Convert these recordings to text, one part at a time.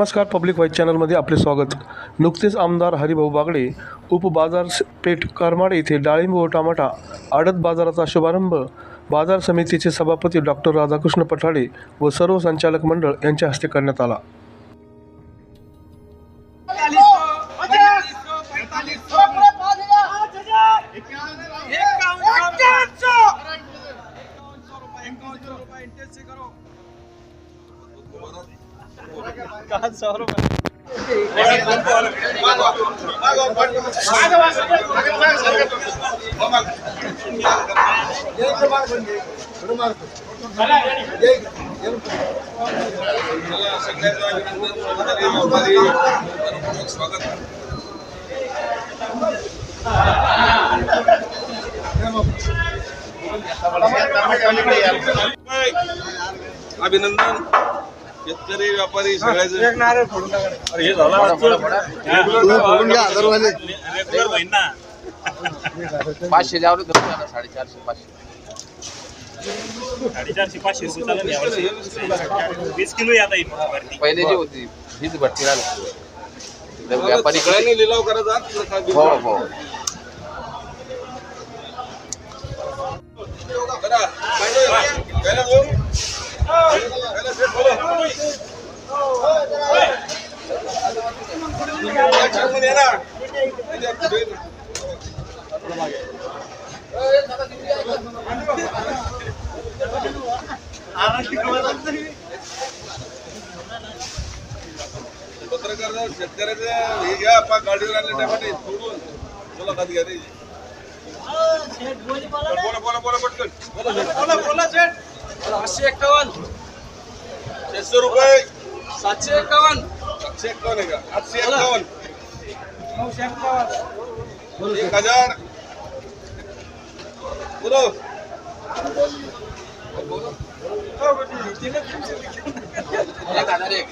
नमस्कार public vice चॅनलमध्ये आपले स्वागत नुकतेच आमदार हरिभाऊ बागडे उपबाजारपेठ करमाड येथे डाळिंब व टमाटा आडत बाजाराचा शुभारंभ बाजार समितीचे सभापती डॉक्टर राधाकृष्ण पठाडे व सर्व संचालक मंडळ यांच्या हस्ते करण्यात आला अभिनंदन शेतकरी व्यापारी सगळ्याचे. पाचशे द्यावं धरून साडेचारशे पाचशे. साडेचारशे पाचशे वीस किलो पहिले जी होती हीच भरती राहिली. व्यापारी सगळ्यांनी लिलाव करायचा हो? हो करा. पत्रकार जाऊ, शेतकऱ्याचं हे घ्या पा गाडीवर आणले टमाटे सोडून बोला खात घ्या त्याची बोला बोला बोला पटकन बोला बोला बोला सेठ पाचशे एक्कावन्न छेशे रुपये. सातशे एक्कावन्न सातशे एक्कावन्न का? आठशे एक्कावन्न एक हजार. बोलो. एक हजार एक.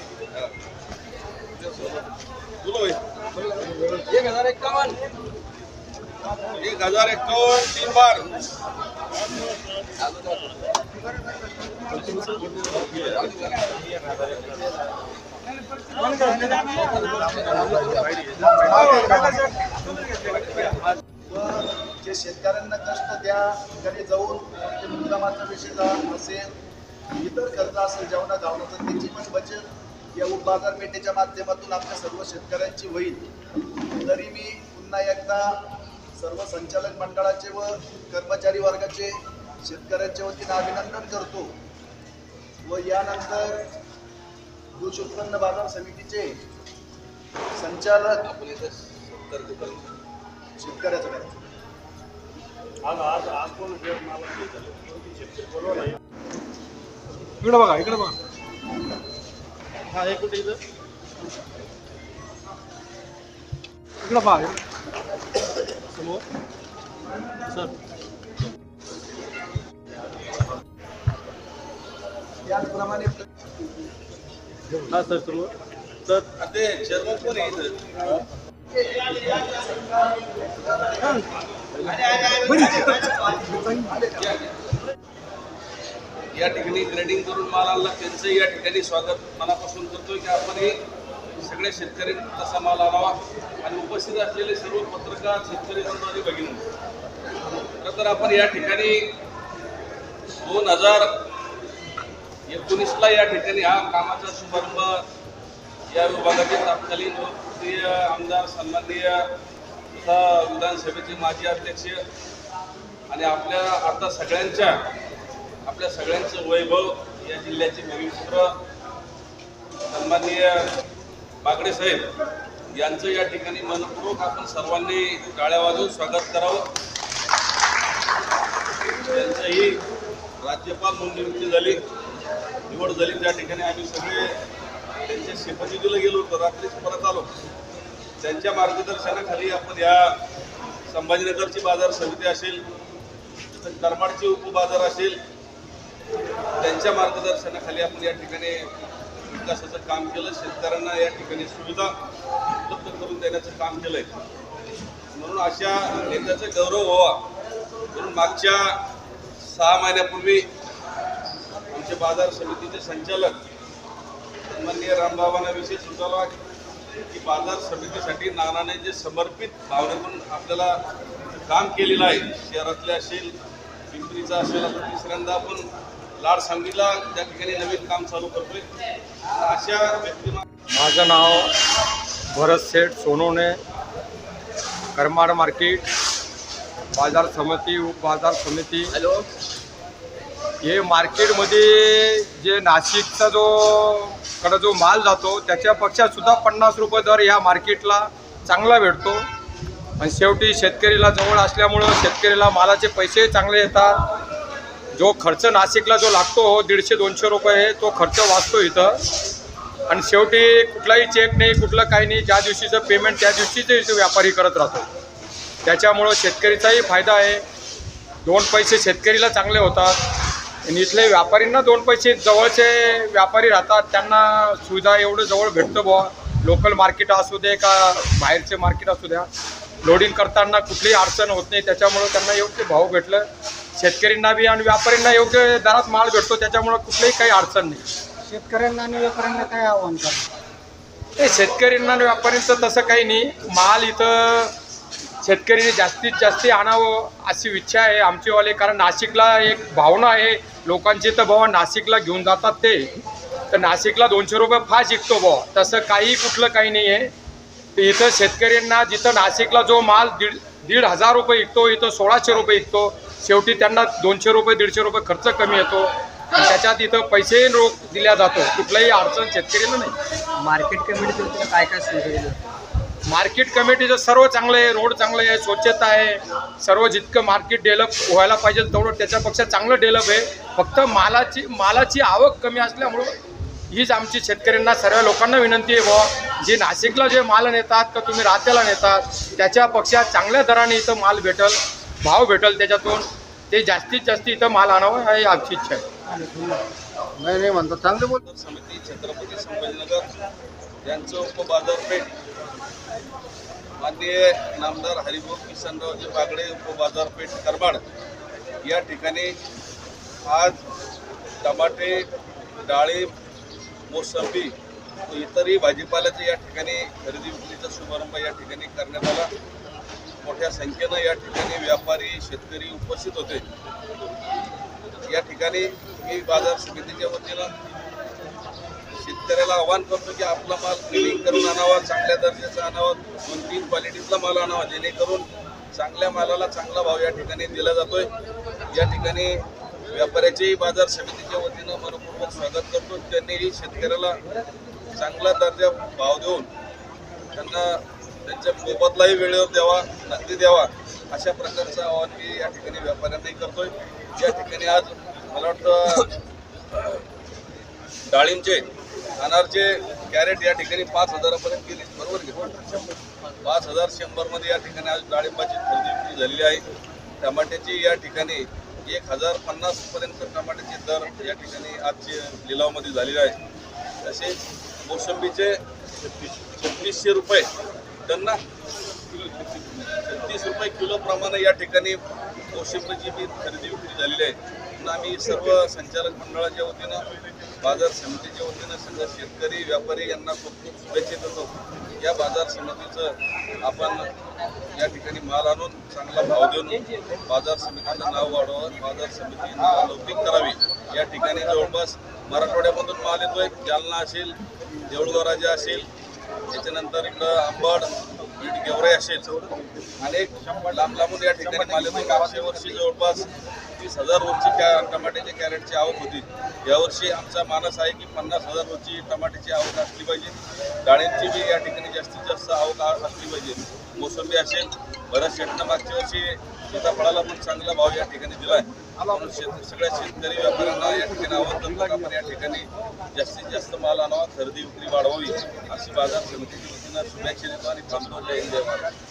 बोलो एक हजार एक्कावन्न एक हजार एक्कावन्न तीन बार. जे शेतकऱ्यांना कष्ट द्या घरी जाऊन ते मुद्दामाचा विषय असेल इतर खर्च असेल जेवणा धावण्याचं त्याची पण बचत या बाजारपेठेच्या माध्यमातून आपल्या सर्व शेतकऱ्यांची होईल. तरी मी पुन्हा एकदा सर्व संचालक मंडळाचे व कर्मचारी वर्गाचे शेतकऱ्यांच्या वतीनं अभिनंदन करतो. व यानंतर कृषी उत्पन्न बाजार समितीचे संचालक शेतकऱ्याचं काय इकडे बघा इकडे बघा. इकडे बघा त्याचप्रमाणे ते चेअरमन कोण आहे इथं? या ठिकाणी ग्रेडिंग करून माल आणला त्यांचं या ठिकाणी स्वागत मनापासून करतोय की आपण हे सगळ्या शेतकऱ्यांनी तसा माल आणावा आणि उपस्थित असलेले सर्व पत्रकार शेतकरी बंधू आणि भगिनी खरं तर आपण या ठिकाणी दोन हजार एकोणीसला या ठिकाणी हा कामाचा शुभारंभ या विभागाचे तत्कालीन लोकप्रिय आमदार सन्माननीय तथा विधानसभेचे माजी अध्यक्ष आणि आपल्या आता सगळ्यांच्या आपल्या सगळ्यांचं वैभव या जिल्ह्याचे भूमिपुत्र सन्माननीय बागडे साहेब यांचं या ठिकाणी मनपूर्वक आपण सर्वांनी टाळ्या वाजवून स्वागत करावं. त्यांचंही राज्यपाल म्हणून नियुक्ती झाली. निवड झाली त्या ठिकाणी आम्ही सगळे त्यांच्या शपथविधीला गेलो होतो रात्रीच परत आलो. त्यांच्या मार्गदर्शनाखाली आपण या संभाजीनगरची बाजार समिती असेल करमाडची उपबाजार असेल त्यांच्या मार्गदर्शनाखाली आपण या ठिकाणी विकासाचं काम केलं शेतकऱ्यांना या ठिकाणी सुविधा उपलब्ध करून देण्याचं काम केलंय. म्हणून अशा नेत्याचा गौरव व्हावा. म्हणून मागच्या सहा महिन्यापूर्वी आमचे बाजार समितीचे संचालक सन्माननीय रामबाबांना विषय सुचवला की बाजार समितीसाठी नानाने जे समर्पित भावनेतून आपल्याला काम केलेलं आहे शहरातले असेल पिंपरीचा असेल आता तिसऱ्यांदा आपण लाड सांगलीला त्या ठिकाणी नवीन काम चालू करतोय. अशा व्यक्तिमा माझं नाव भरत शेठ सोनवणे करमाड मार्केट बाजार समिती उप बाजार समिती. हॅलो. हे मार्केटमध्ये जे नाशिकचा जो कडं जो माल जातो त्याच्यापेक्षा सुद्धा पन्नास रुपये दर ह्या मार्केटला चांगला भेटतो. आणि शेवटी शेतकरीला जवळ असल्यामुळं शेतकरीला मालाचे पैसे चांगले येतात. जो खर्च नाशिकला जो लागतो दीडशे दोनशे रुपये तो खर्च वाचतो इथं. आणि शेवटी कुठलाही चेक नाही कुठलं काही नाही ज्या दिवशीचं पेमेंट त्या दिवशीच इथं व्यापारी करत राहतो. त्याच्यामुळं शेतकरीचाही फायदा आहे. दोन पैसे शेतकरीला चांगले होतात. आणि इथले व्यापारींना दोन पैसे जवळचे व्यापारी राहतात त्यांना सुविधा एवढं जवळ भेटतं बुवा. लोकल मार्केट असू दे का बाहेरचे मार्केट असू द्या. लोडिंग करताना कुठलीही अडचण होत नाही त्याच्यामुळं त्यांना योग्य भाव भेटलं. शेतकऱ्यांना बी आणि व्यापाऱ्यांना योग्य दरात माल भेटतो त्याच्यामुळं कुठलीही काही अडचण नाही. शेतकऱ्यांना आणि व्यापाऱ्यांना काय आव्हान करा ते शेतकऱ्यांना आणि व्यापाऱ्यांचं तसं काही नाही. माल इथं शेतकरीने जास्तीत जास्त आणावं अशी इच्छा आहे आमचीवाले. कारण नाशिकला एक भावना आहे. लोकांची तर बाबा नाशिकला घेऊन जातात ते. तर नाशिकला दोनशे रुपये फार शिकतो बुवा तसं काही कुठलं काही नाही आहे. तर इथं शेतकऱ्यांना जिथं नाशिकला जो माल दीड दीड हजार रुपये विकतो इथं सोळाशे रुपये विकतो. शेवटी त्यांना दोनशे रुपये दीडशे रुपये खर्च कमी येतो. आणि त्याच्यात इथं पैसेही रोख दिला जातो. कुठलाही अडचण शेतकऱ्यांना नाही. मार्केट कमिटीतर्फे काय काय सुरू मार्केट कमिटीचं सर्व चांगलं आहे रोड चांगले आहे स्वच्छता आहे. सर्व जितकं मार्केट डेव्हलप व्हायला पाहिजे तेवढं त्याच्यापेक्षा चांगलं डेव्हलप आहे. फक्त मालाची मालाची आवक कमी असल्यामुळं हीच आमची शेतकऱ्यांना सर्व लोकांना विनंती आहे बुवा. जे नाशिकला जे माल नेतात का तुम्ही रात्याला नेतात. त्याच्यापेक्षा चांगल्या दराने इथं माल भेटल भाव भेटल त्याच्यातून. ते जास्तीत जास्त इथं माल आणावं ही आमची इच्छा आहे. नाही नाही म्हणतात चांगले बोल बाजार समिती छत्रपती संभाजीनगर यांचं उपबाजारपेठ माननीय नामदार हरिभाऊ किसनरावजी बागडे उपबाजारपेठ करमाड या ठिकाणी आज टमाटे डाळिंब मोसंबी इतरही भाजीपाल्याचं या ठिकाणी खरेदी विक्रीचा शुभारंभ या ठिकाणी करण्यात आला. मोठ्या संख्येनं या ठिकाणी व्यापारी शेतकरी उपस्थित होते. या ठिकाणी मी बाजार समितीच्या वतीनं शेतकऱ्याला आव्हान करतो की आपला माल क्लिनिंग करून आणावा चांगल्या दर्जाचा आणावा दोन तीन क्वालिटीतला माल आणावा जेणेकरून चांगल्या मालाला चांगला भाव या ठिकाणी दिला जातोय. या ठिकाणी व्यापाऱ्याचेही बाजार समितीच्या वतीनं मनपूर्वक स्वागत करतो. त्यांनीही शेतकऱ्याला चांगला दर्जा भाव देऊन त्यांना त्यांच्या मोबदलाही वेळेवर द्यावा नगदी द्यावा अशा प्रकारचं आवाहन मी या ठिकाणी व्यापाऱ्यांनाही करतोय. या ठिकाणी आज मला वाटतं डाळिंबचे अनारचे कॅरेट या ठिकाणी पाच हजारापर्यंत गेले. बरोबर घेतो पाच हजार शंभरमध्ये या ठिकाणी आज डाळिंबाची खरेदी विक्री झालेली आहे. टमाट्याची या ठिकाणी एक हजार पन्नासपर्यंत टमाट्याचे दर या ठिकाणी आजचे लिलावमध्ये झालेले आहे तसेच मोसंबीचे छत्तीसशे रुपये टन ना? छत्तीस रुपये किलो प्रमाणे या ठिकाणी मोसंबीची बी खरेदी विक्री झालेली आहे. आम्ही सर्व संचालक मंडळाच्या वतीनं बाजार समितीच्या वतीनं सगळं शेतकरी व्यापारी यांना खूप खूप शुभेच्छा देतो. या बाजार समितीचं आपण या ठिकाणी माल आणून चांगला भाव देऊन बाजार समितीचं नाव वाढवावं. बाजार समिती लौकिक करावी. या ठिकाणी जवळपास मराठवाड्यामधून माल येतोय. जालना असेल देऊळगाव राजा असेल त्याच्यानंतर इकडं आंबड बीड गेवराई असेल. अनेक लांब लांबून या ठिकाणी माल येतो मागच्या वर्षी जवळपास तीस हजार रोजची कॅ टमाट्याच्या कॅरेटची आवक होती. यावर्षी आमचा मानस आहे की पन्नास हजार रोजची टमाट्याची आवक असली पाहिजे. डाळींची बी या ठिकाणी जास्तीत जास्त आवक असली पाहिजे. मोसंबी असेल बऱ्याच शेतनं मागच्या वर्षी सीताफळाला पण चांगला भाव या ठिकाणी दिलाय. म्हणून शेत सगळ्या शेतकरी व्यापाऱ्यांना या ठिकाणी आवडतं आपण या ठिकाणी जास्तीत जास्त माल आणावा खरेदी विक्री वाढवावी अशी बाजार समितीच्या वतीनं शुभेच्छा देतो आणि थांबतो जय हिंद जय महाराष्ट्र